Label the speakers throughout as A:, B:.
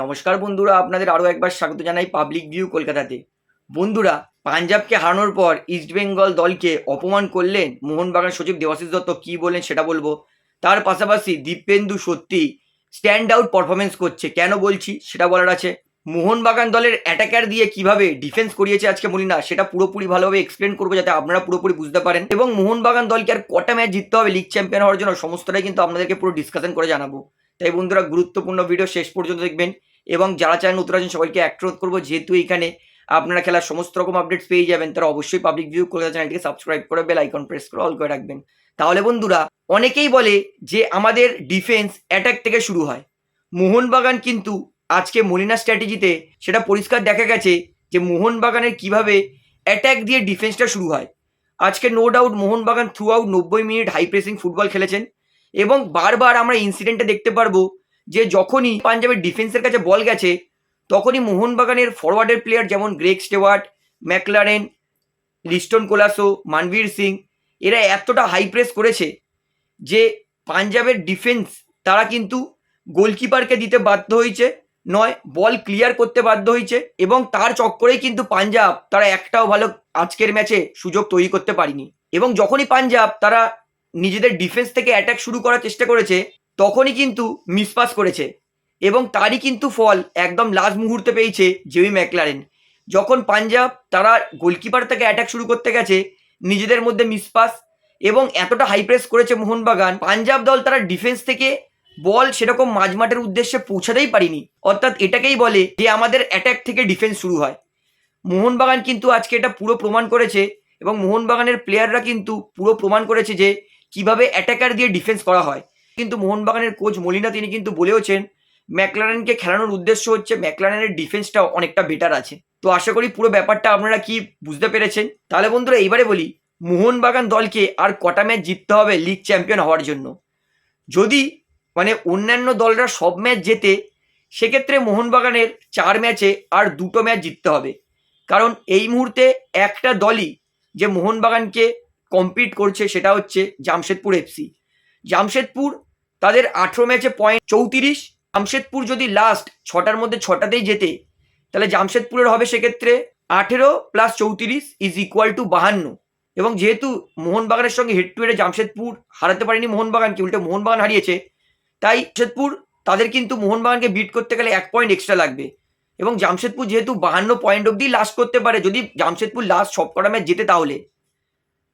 A: নমস্কার বন্ধুরা, আপনাদের আরও একবার স্বাগত জানাই পাবলিক ভিউ কলকাতাতে। বন্ধুরা, পাঞ্জাবকে হারানোর পর ইস্টবেঙ্গল দলকে অপমান করলেন মোহনবাগান সচিব দেবাশিস দত্ত, কী বললেন সেটা বলব। তার পাশাপাশি দীপেন্দু সত্যি স্ট্যান্ড আউট পারফরমেন্স করছে, কেন বলছি সেটা বলার আছে। মোহনবাগান দলের অ্যাটাকার দিয়ে কীভাবে ডিফেন্স করিয়েছে আজকে মলিনা, সেটা পুরোপুরি ভালোভাবে এক্সপ্লেন করব যাতে আপনারা পুরোপুরি বুঝতে পারেন। এবং মোহনবাগান দলকে আর কটা ম্যাচ জিততে হবে লিগ চ্যাম্পিয়ন হওয়ার জন্য, সমস্তটাই কিন্তু আপনাদেরকে পুরো ডিসকাশন করে জানাব। তাই বন্ধুরা, গুরুত্বপূর্ণ ভিডিও শেষ পর্যন্ত দেখবেন। এবং যারা চান নতুন আছেন, সবাইকে অ্যাক্ট্রোধ করব। যেহেতু এখানে আপনারা খেলার সমস্ত রকম আপডেটস পেয়ে যাবেন, তারা অবশ্যই পাবলিক ভিউ কলকাতা চ্যানেলটিকে সাবস্ক্রাইব করে বেল আইকন প্রেস করে অল করে রাখবেন। তাহলে বন্ধুরা, অনেকেই বলে যে আমাদের ডিফেন্স অ্যাটাক থেকে শুরু হয়। মোহনবাগান কিন্তু আজকে মলিনা স্ট্র্যাটেজিতে সেটা পরিষ্কার দেখা গেছে যে মোহনবাগানের কীভাবে অ্যাটাক দিয়ে ডিফেন্সটা শুরু হয়। আজকে no doubt Mohun Bagan throughout নব্বই মিনিট হাই প্রেসিং ফুটবল খেলেছেন এবং বারবার আমরা ইনসিডেন্টে দেখতে পারব যে যখনই পাঞ্জাবের ডিফেন্সের কাছে বল গেছে, তখনই মোহনবাগানের ফরওয়ার্ডের প্লেয়ার যেমন Greg Stewart McLaren Liston Colaco Manvir Singh এরা এতটা হাই প্রেস করেছে যে পাঞ্জাবের ডিফেন্স তারা কিন্তু গোলকিপারকে দিতে বাধ্য হয়েছে, নয় বল ক্লিয়ার করতে বাধ্য হয়েছে এবং তার চক্করেই কিন্তু পাঞ্জাব তারা একটাও ভালো আজকের ম্যাচে সুযোগ তৈরি করতে পারেনি এবং যখনই পাঞ্জাব তারা নিজেদের ডিফেন্স থেকে অ্যাটাক শুরু করার চেষ্টা করেছে তখনই কিন্তু মিসপাস করেছে। এবং তারই কিন্তু ফল একদম লাস্ট মুহূর্তে পেয়েছে জেমি ম্যাকলারেন যখন পাঞ্জাব তারা গোলকিপার থেকে অ্যাটাক শুরু করতে গেছে, নিজেদের মধ্যে মিসপাস এবং এতটা হাই প্রেস করেছে মোহনবাগান, পাঞ্জাব দল তারা ডিফেন্স থেকে বল সেরকম মাঝমাঠের উদ্দেশ্যে পৌঁছাতেই পারিনি। অর্থাৎ এটাকেই বলে যে আমাদের অ্যাটাক থেকে ডিফেন্স শুরু হয়। মোহনবাগান কিন্তু আজকে এটা পুরো প্রমাণ করেছে এবং মোহনবাগানের প্লেয়াররা কিন্তু পুরো প্রমাণ করেছে যে কীভাবে অ্যাটাকার দিয়ে ডিফেন্স করা হয়। কিন্তু মোহনবাগানের কোচ মলিনা তিনি কিন্তু বলেওছেন, ম্যাকলারেনকে খেলানোর উদ্দেশ্য হচ্ছে ম্যাকলারেনের ডিফেন্সটা অনেকটা বেটার আছে। তো আশা করি পুরো ব্যাপারটা আপনারা কি বুঝতে পেরেছেন? তাহলে বন্ধুরা এইবারে বলি, মোহনবাগান দলকে আর কটা ম্যাচ জিততে হবে লিগ চ্যাম্পিয়ন হওয়ার জন্য। যদি মানে অন্যান্য দলরা সব ম্যাচ জেতে, সেক্ষেত্রে মোহনবাগানের চার ম্যাচে আর দুটো ম্যাচ জিততে হবে। কারণ এই মুহূর্তে একটা দলই যে মোহনবাগানকে কম্পিট করছে সেটা হচ্ছে জামশেদপুর এফসি জামশেদপুর তাদের আঠেরো ম্যাচে পয়েন্ট চৌত্রিশ, জামশেদপুর যদি লাস্ট ছটার মধ্যে ছটাতেই যেতে তাহলে জামশেদপুরের হবে সেক্ষেত্রে আঠেরো প্লাস চৌত্রিশ ইজ ইকুয়াল টু বাহান্ন। এবং যেহেতু মোহনবাগানের সঙ্গে হেড টু হেডে জামশেদপুর হারাতে পারেনি মোহনবাগানকে উল্টে মোহনবাগান হারিয়েছে, তাই জামশেদপুর, তাদের কিন্তু মোহনবাগানকে বিট করতে গেলে এক পয়েন্ট এক্সট্রা লাগবে। এবং জামশেদপুর যেহেতু বাহান্ন পয়েন্ট অবধি লাস্ট করতে পারে, যদি জামশেদপুর লাস্ট সব কটা ম্যাচ জেতে তাহলে।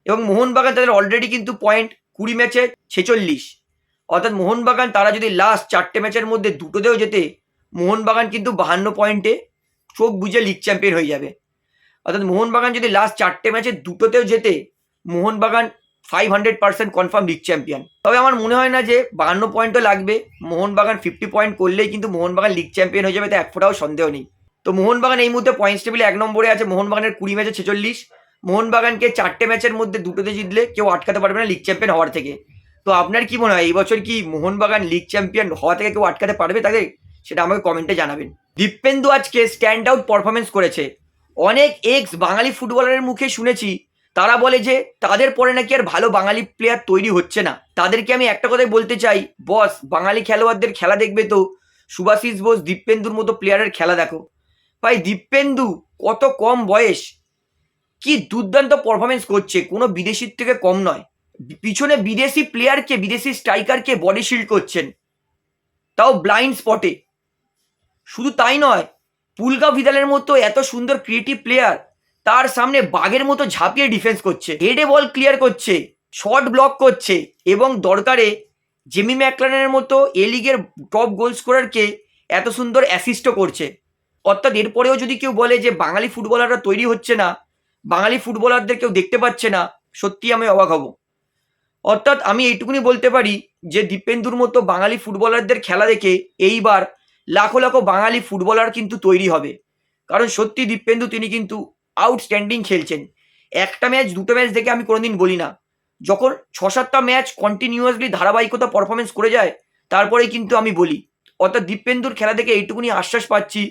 A: এবং মোহনবাগান তাদের অলরেডি কিন্তু পয়েন্ট কুড়ি ম্যাচে ছেচল্লিশ। অর্থাৎ মোহনবাগান, তারা যদি লাস্ট চারটে ম্যাচের মধ্যে দুটোতেও যেতে মোহনবাগান কিন্তু বাহান্ন পয়েন্টে চোখ বুঝে লিগ চ্যাম্পিয়ন হয়ে যাবে। অর্থাৎ মোহনবাগান যদি লাস্ট চারটে ম্যাচে দুটোতেও যেতে Mohun Bagan five hundred percent confirm league champion তবে আমার মনে হয় না যে বাহান্ন পয়েন্টও লাগবে, মোহনবাগান ফিফটি পয়েন্ট করলেই কিন্তু মোহনবাগান লিগ চ্যাম্পিয়ন হয়ে যাবে তো এক ফোটাও সন্দেহ নেই। তো মোহনবাগান এই মুহূর্তে পয়েন্টস টেবিলে এক নম্বরে আছে, মোহনবাগানের কুড়ি ম্যাচে ছেচল্লিশ। মোহনবাগানকে চারটে ম্যাচের মধ্যে দুটোতে জিতলে কেউ আটকাতে পারবে না লিগ চ্যাম্পিয়ন হওয়ার থেকে। তো আপনার কি মনে হয়, এই বছর কি মোহনবাগান লিগ চ্যাম্পিয়ন হওয়া থেকে কেউ আটকাতে পারবে তাদের সেটা আমাকে কমেন্টে জানাবেন। দীপেন্দু আজকে স্ট্যান্ড আউট পারফরমেন্স করেছে। অনেক এক্স বাঙালি ফুটবলারের মুখে শুনেছি, তারা বলে যে তাদের পরে নাকি আর ভালো বাঙালি প্লেয়ার তৈরি হচ্ছে না। তাদেরকে আমি একটা কথাই বলতে চাই বস বাঙালি খেলোয়াড়দের খেলা দেখবে তো? সুভাষিস বোস দীপেন্দুর মতো প্লেয়ারের খেলা দেখো। ভাই, দীপেন্দু কত কম বয়স। কি দুর্দান্ত পারফরমেন্স করছে, কোনো বিদেশির থেকে কম নয়। পিছনে বিদেশি প্লেয়ারকে বিদেশি স্ট্রাইকারকে বডি শিল্ড করছেন। তাও ব্লাইন্ড স্পটে শুধু তাই নয়, পুলকা ভিদালের মতো এত সুন্দর ক্রিয়েটিভ প্লেয়ার তার সামনে বাঘের মতো ঝাঁপিয়ে ডিফেন্স করছে। হেডে বল ক্লিয়ার করছে শর্ট ব্লক করছে এবং দরকারে জেমি ম্যাকলানের মতো এ লিগের টপ গোল স্কোরারকে এত সুন্দর অ্যাসিস্টও করছে। অর্থাৎ এরপরেও যদি কেউ বলে যে বাঙালি ফুটবলাররা তৈরি হচ্ছে না, বাঙালি ফুটবলারদের কেউ দেখতে পাচ্ছে না সত্যি আমি অবাক হব। অর্থাৎ আমি এইটুকুনি বলতে পারি যে দীপেন্দুর মতো বাঙালি ফুটবলারদের খেলা দেখে এইবার লাখো লাখো বাঙালি ফুটবলার কিন্তু তৈরি হবে। কারণ সত্যি দীপেন্দু তিনি কিন্তু আউটস্ট্যান্ডিং খেলছেন। একটা ম্যাচ, দুটো ম্যাচ দেখে আমি কোনোদিন বলি না। যখন ছ সাতটা ম্যাচ কন্টিনিউয়াসলি ধারাবাহিকতা পারফরমেন্স করে যায়, তারপরেই কিন্তু আমি বলি। অর্থাৎ দীপেন্দুর খেলা দেখে এইটুকুনি আশ্বাস পাচ্ছি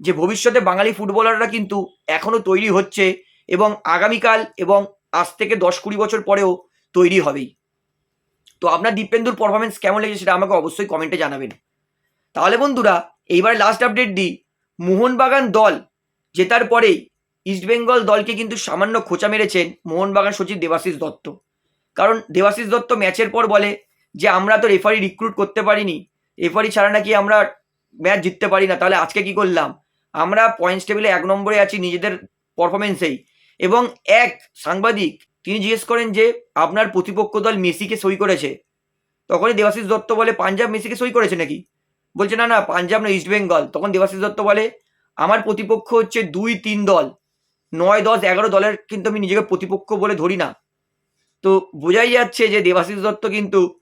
A: যে ভবিষ্যতে বাঙালি ফুটবলাররা কিন্তু এখনও তৈরি হচ্ছে এবং আগামীকাল এবং আজ থেকে দশ কুড়ি বছর পরেও তৈরি হবেই। তো আপনার দীপেন্দুর পারফরমেন্স কেমন লেগেছে সেটা আমাকে অবশ্যই কমেন্টে জানাবেন। তাহলে বন্ধুরা, এইবার লাস্ট আপডেট দিই। মোহনবাগান দল জেতার পরেই ইস্টবেঙ্গল দলকে কিন্তু সামান্য খোঁচা মেরেছেন মোহনবাগান সচিব দেবাশিস দত্ত। কারণ দেবাশিস দত্ত ম্যাচের পর বলে যে, আমরা তো রেফারি রিক্রুট করতে পারিনি। রেফারি ছাড়া নাকি আমরা ম্যাচ জিততে পারি না। তাহলে আজকে কি করলাম? আমরা পয়েন্টস টেবিলে এক নম্বরে আছি নিজেদের পারফরমেন্সেই এবং এক সাংবাদিক তিনি জিজ্ঞেস করেন যে, আপনার প্রতিপক্ষ দল মেসিকে সই করেছে? তখনই দেবাশিস দত্ত বলে, পাঞ্জাব মেসিকে সই করেছে নাকি? বলছে, না না, পাঞ্জাব না, ইস্ট বেঙ্গল। তখন দেবাশিস দত্ত বলে, আমার প্রতিপক্ষ হচ্ছে দুই, তিন দল। নয়, দশ, এগারো দলের কিন্তু আমি নিজেকে প্রতিপক্ষ বলে ধরি না। তো বোঝাই যাচ্ছে যে, দেবাশিস দত্ত কিন্তু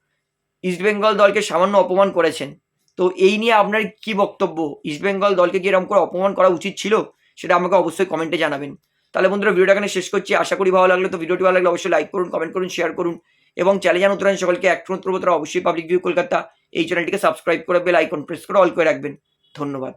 A: ইস্টবেঙ্গল দলকে সামান্য অপমান করেছেন। তো এই নিয়ে আপনার কি বক্তব্য? ইস্টবেঙ্গল দলকে কি এরকম করে অপমান করা উচিত ছিল? সেটা আমাকে অবশ্যই কমেন্টে জানাবেন। তাহলে বন্ধুরা ভিডিওটা এখানে শেষ করছি। আশা করি ভালো লাগলে তো ভিডিওটি ভালো লাগলে অবশ্যই লাইক করুন কমেন্ট করুন শেয়ার করুন এবং চ্যানেল জান উত্তরায়ণ সকলকে এক মাত্র অবশ্যই পাবলিক ভিউ কলকাতা এই চ্যানেলটিকে সাবস্ক্রাইব করে বেল আইকন প্রেস করে অল করে রাখবেন। ধন্যবাদ।